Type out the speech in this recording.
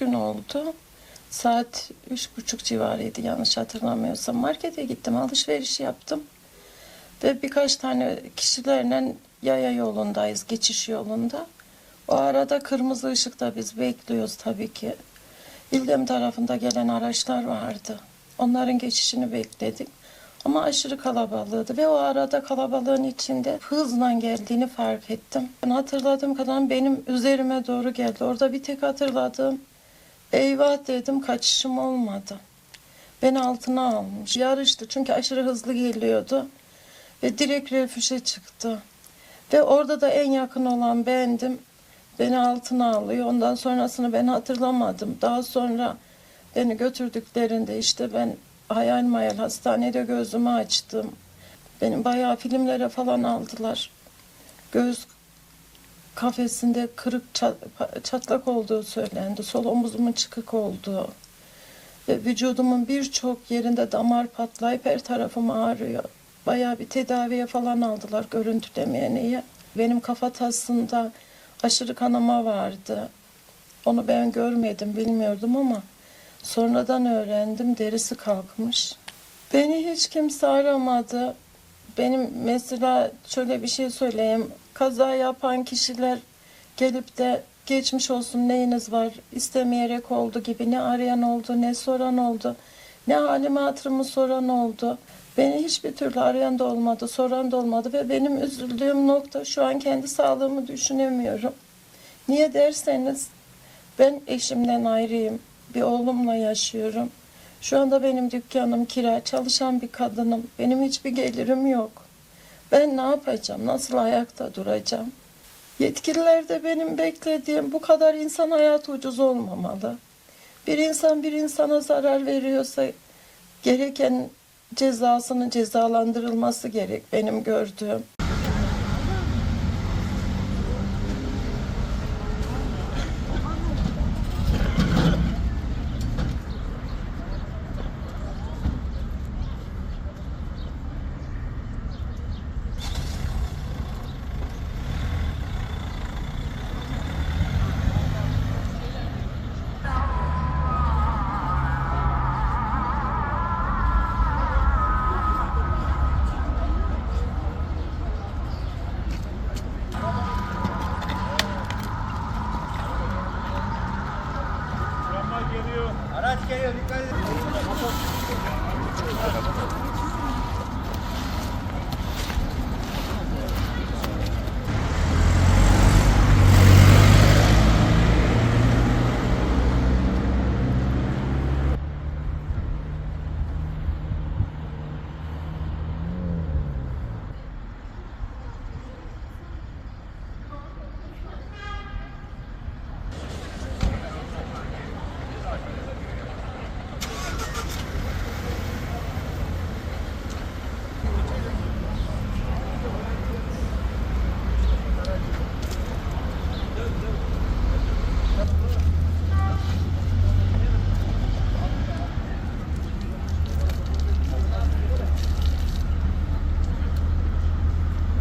gün oldu. Saat üç buçuk civarıydı yanlış hatırlamıyorsam. Markete gittim, alışveriş yaptım. Ve birkaç tane kişilerle yaya yolundayız, geçiş yolunda. O arada kırmızı ışıkta biz bekliyoruz tabii ki. İldem tarafında gelen araçlar vardı. Onların geçişini bekledik. Ama aşırı kalabalığıydı ve o arada kalabalığın içinde hızla geldiğini fark ettim. Ben hatırladığım kadar benim üzerime doğru geldi. Orada bir tek hatırladığım eyvah dedim kaçışım olmadı. Beni altına almış. Yarıştı çünkü aşırı hızlı geliyordu. Ve direkt refüje çıktı. Ve orada da en yakın olan bendim. Beni altına alıyor. Ondan sonrasını ben hatırlamadım. Daha sonra beni götürdüklerinde işte ben hayal mayal hastanede gözümü açtım. Benim bayağı filmlere falan aldılar. Göz kafesinde kırık çat- çatlak olduğu söylendi. Sol omuzumun çıkık olduğu. Ve vücudumun birçok yerinde damar patlayıp her tarafım ağrıyor. Bayağı bir tedaviye falan aldılar görüntülemeye niye. Benim kafatasında aşırı kanama vardı. Onu ben görmedim, bilmiyordum ama sonradan öğrendim derisi kalkmış. Beni hiç kimse aramadı. Benim mesela şöyle bir şey söyleyeyim. Kaza yapan kişiler gelip de geçmiş olsun neyiniz var istemeyerek oldu gibi ne arayan oldu ne soran oldu. Ne halimi hatırımı soran oldu. Beni hiçbir türlü arayan da olmadı, soran da olmadı ve benim üzüldüğüm nokta şu an kendi sağlığımı düşünemiyorum. Niye derseniz ben eşimden ayrıyım. Bir oğlumla yaşıyorum. Şu anda benim dükkanım kira, çalışan bir kadınım. Benim hiçbir gelirim yok. Ben ne yapacağım? Nasıl ayakta duracağım? Yetkililer de benim beklediğim bu kadar insan hayatı ucuz olmamalı. Bir insan bir insana zarar veriyorsa gereken cezasının cezalandırılması gerek benim gördüğüm. geliyor. Araç geliyor dikkat edin.